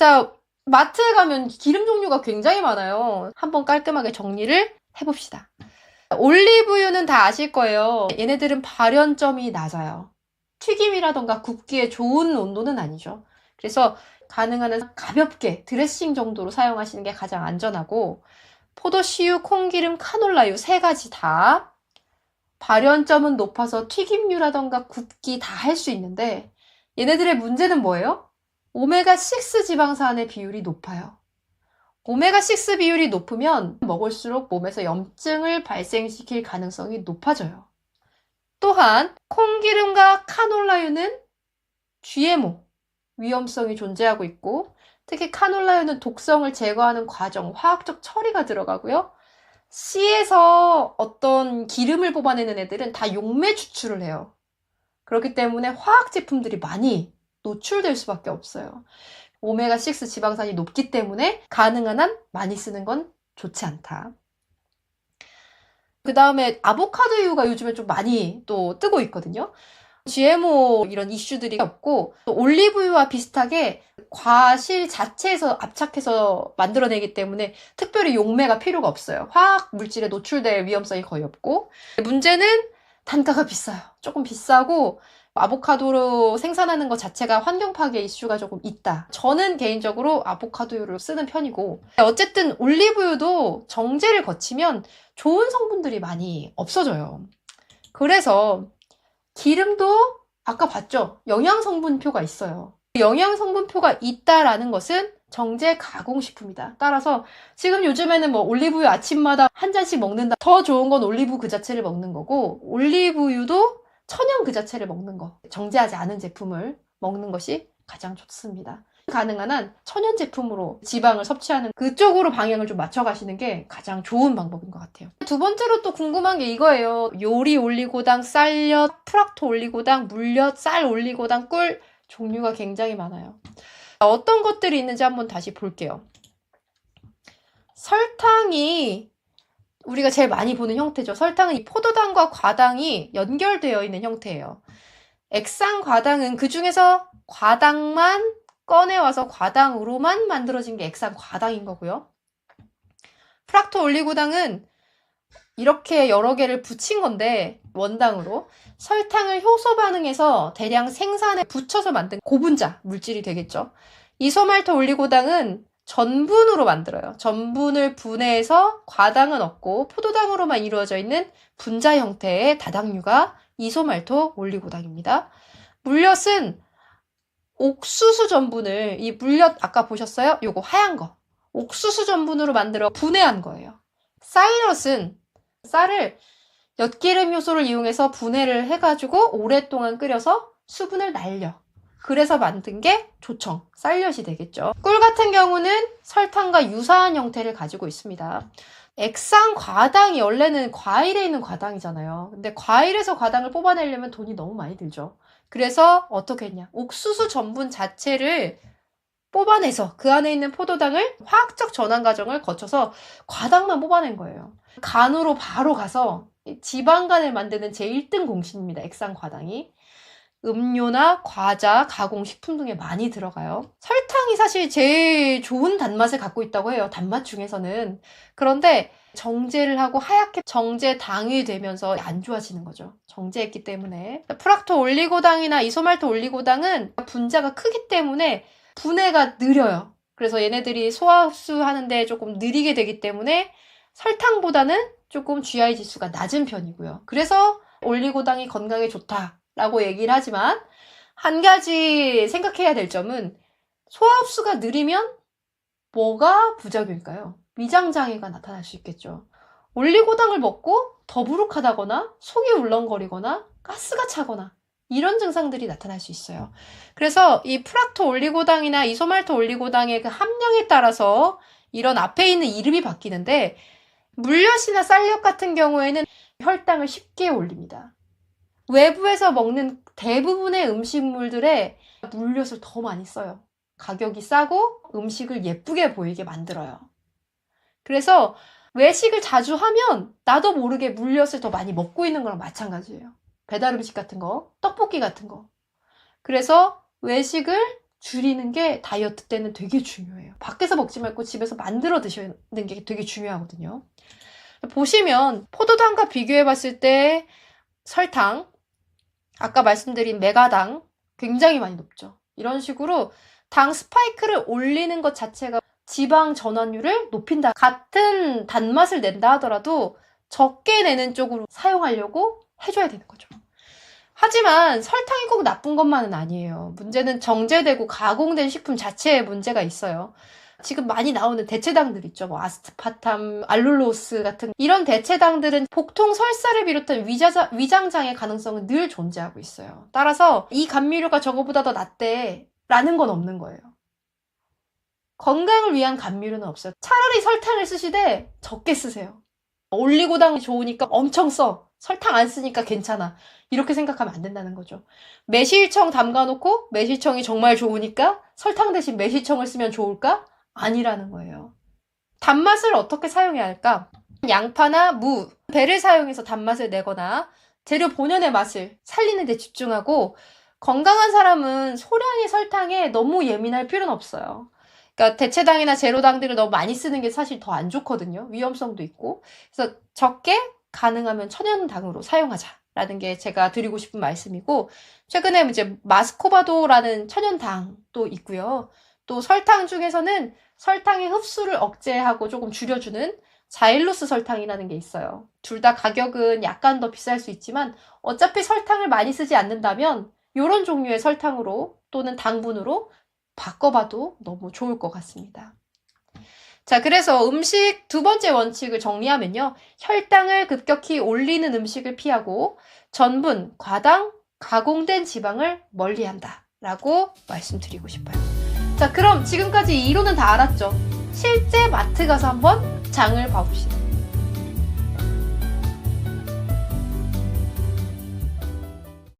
자, 마트에 가면 기름 종류가 굉장히 많아요. 한번 깔끔하게 정리를 해봅시다. 올리브유는 다 아실 거예요. 얘네들은 발연점이 낮아요. 튀김이라던가 굽기에 좋은 온도는 아니죠. 그래서 가능한 한 가볍게 드레싱 정도로 사용하시는 게 가장 안전하고 포도씨유, 콩기름, 카놀라유 세 가지 다 발연점은 높아서 튀김류라던가 굽기 다 할 수 있는데 얘네들의 문제는 뭐예요? 오메가6 지방산의 비율이 높아요. 오메가6 비율이 높으면 먹을수록 몸에서 염증을 발생시킬 가능성이 높아져요. 또한 콩기름과 카놀라유는 GMO 위험성이 존재하고 있고 특히 카놀라유는 독성을 제거하는 과정, 화학적 처리가 들어가고요. 씨에서 어떤 기름을 뽑아내는 애들은 다 용매 추출을 해요. 그렇기 때문에 화학 제품들이 많이 노출될 수밖에 없어요. 오메가6 지방산이 높기 때문에 가능한 한 많이 쓰는 건 좋지 않다. 그 다음에 아보카도유가 요즘에 좀 많이 또 뜨고 있거든요. GMO 이런 이슈들이 없고 또 올리브유와 비슷하게 과실 자체에서 압착해서 만들어내기 때문에 특별히 용매가 필요가 없어요. 화학 물질에 노출될 위험성이 거의 없고 문제는 단가가 비싸요. 조금 비싸고 아보카도로 생산하는 것 자체가 환경 파괴 이슈가 조금 있다. 저는 개인적으로 아보카도유를 쓰는 편이고 어쨌든 올리브유도 정제를 거치면 좋은 성분들이 많이 없어져요. 그래서 기름도 아까 봤죠? 영양 성분표가 있어요. 영양 성분표가 있다라는 것은 정제 가공식품이다. 따라서 지금 요즘에는 뭐 올리브유 아침마다 한 잔씩 먹는다. 더 좋은 건 올리브 그 자체를 먹는 거고 올리브유도 천연 그 자체를 먹는 거. 정제하지 않은 제품을 먹는 것이 가장 좋습니다. 가능한 한 천연 제품으로 지방을 섭취하는 그쪽으로 방향을 좀 맞춰가시는 게 가장 좋은 방법인 것 같아요. 두 번째로 또 궁금한 게 이거예요. 요리 올리고당, 쌀엿, 프락토 올리고당, 물엿, 쌀 올리고당, 꿀 종류가 굉장히 많아요. 어떤 것들이 있는지 한번 다시 볼게요. 설탕이 우리가 제일 많이 보는 형태죠. 설탕은 이 포도당과 과당이 연결되어 있는 형태예요. 액상 과당은 그 중에서 과당만 꺼내와서 과당으로만 만들어진 게 액상 과당인 거고요. 프락토 올리고당은 이렇게 여러 개를 붙인 건데 원당으로 설탕을 효소 반응해서 대량 생산에 붙여서 만든 고분자 물질이 되겠죠. 이소말토 올리고당은 전분으로 만들어요. 전분을 분해해서 과당은 없고 포도당으로만 이루어져 있는 분자 형태의 다당류가 이소말토 올리고당입니다. 물엿은 옥수수 전분을 이 물엿 아까 보셨어요? 요거 하얀 거. 옥수수 전분으로 만들어 분해한 거예요. 쌀엿은 쌀을 엿기름 효소를 이용해서 분해를 해가지고 오랫동안 끓여서 수분을 날려. 그래서 만든 게 조청, 쌀엿이 되겠죠. 꿀 같은 경우는 설탕과 유사한 형태를 가지고 있습니다. 액상 과당이 원래는 과일에 있는 과당이잖아요. 근데 과일에서 과당을 뽑아내려면 돈이 너무 많이 들죠. 그래서 어떻게 했냐. 옥수수 전분 자체를 뽑아내서 그 안에 있는 포도당을 화학적 전환 과정을 거쳐서 과당만 뽑아낸 거예요. 간으로 바로 가서 지방간을 만드는 제1등 공신입니다. 액상 과당이. 음료나 과자, 가공식품 등에 많이 들어가요. 설탕이 사실 제일 좋은 단맛을 갖고 있다고 해요. 단맛 중에서는. 그런데 정제를 하고 하얗게 정제 당이 되면서 안 좋아지는 거죠. 정제했기 때문에. 프락토 올리고당이나 이소말토 올리고당은 분자가 크기 때문에 분해가 느려요. 그래서 얘네들이 소화 흡수 하는데 조금 느리게 되기 때문에 설탕보다는 조금 GI 지수가 낮은 편이고요. 그래서 올리고당이 건강에 좋다 라고 얘기를 하지만 한 가지 생각해야 될 점은 소화 흡수가 느리면 뭐가 부작용일까요? 위장 장애가 나타날 수 있겠죠. 올리고당을 먹고 더부룩하다거나 속이 울렁거리거나 가스가 차거나 이런 증상들이 나타날 수 있어요. 그래서 이 프락토 올리고당이나 이소말토 올리고당의 그 함량에 따라서 이런 앞에 있는 이름이 바뀌는데 물엿이나 쌀엿 같은 경우에는 혈당을 쉽게 올립니다. 외부에서 먹는 대부분의 음식물들에 물엿을 더 많이 써요. 가격이 싸고 음식을 예쁘게 보이게 만들어요. 그래서 외식을 자주 하면 나도 모르게 물엿을 더 많이 먹고 있는 거랑 마찬가지예요. 배달 음식 같은 거, 떡볶이 같은 거. 그래서 외식을 줄이는 게 다이어트 때는 되게 중요해요. 밖에서 먹지 말고 집에서 만들어 드시는 게 되게 중요하거든요. 보시면 포도당과 비교해 봤을 때 설탕, 아까 말씀드린 메가당 굉장히 많이 높죠. 이런 식으로 당 스파이크를 올리는 것 자체가 지방 전환율을 높인다. 같은 단맛을 낸다 하더라도 적게 내는 쪽으로 사용하려고 해줘야 되는 거죠. 하지만 설탕이 꼭 나쁜 것만은 아니에요. 문제는 정제되고 가공된 식품 자체에 문제가 있어요. 지금 많이 나오는 대체당들 있죠. 뭐 아스트파탐, 알룰로스 같은 이런 대체당들은 복통 설사를 비롯한 위자자, 위장장애 가능성은 늘 존재하고 있어요. 따라서 이 감미료가 저거보다 더 낫대 라는 건 없는 거예요. 건강을 위한 감미료는 없어요. 차라리 설탕을 쓰시되 적게 쓰세요. 올리고당이 좋으니까 엄청 써. 설탕 안 쓰니까 괜찮아. 이렇게 생각하면 안 된다는 거죠. 매실청 담가놓고 매실청이 정말 좋으니까 설탕 대신 매실청을 쓰면 좋을까? 아니라는 거예요. 단맛을 어떻게 사용해야 할까? 양파나 무, 배를 사용해서 단맛을 내거나 재료 본연의 맛을 살리는 데 집중하고 건강한 사람은 소량의 설탕에 너무 예민할 필요는 없어요. 그러니까 대체당이나 제로당들을 너무 많이 쓰는 게 사실 더 안 좋거든요. 위험성도 있고. 그래서 적게 가능하면 천연당으로 사용하자라는 게 제가 드리고 싶은 말씀이고 최근에 이제 마스코바도라는 천연당도 있고요. 또 설탕 중에서는 설탕의 흡수를 억제하고 조금 줄여주는 자일로스 설탕이라는 게 있어요. 둘 다 가격은 약간 더 비쌀 수 있지만 어차피 설탕을 많이 쓰지 않는다면 이런 종류의 설탕으로 또는 당분으로 바꿔봐도 너무 좋을 것 같습니다. 자, 그래서 음식 두 번째 원칙을 정리하면요. 혈당을 급격히 올리는 음식을 피하고 전분, 과당, 가공된 지방을 멀리 한다. 라고 말씀드리고 싶어요. 자, 그럼 지금까지 이론은 다 알았죠? 실제 마트 가서 한번 장을 봐봅시다.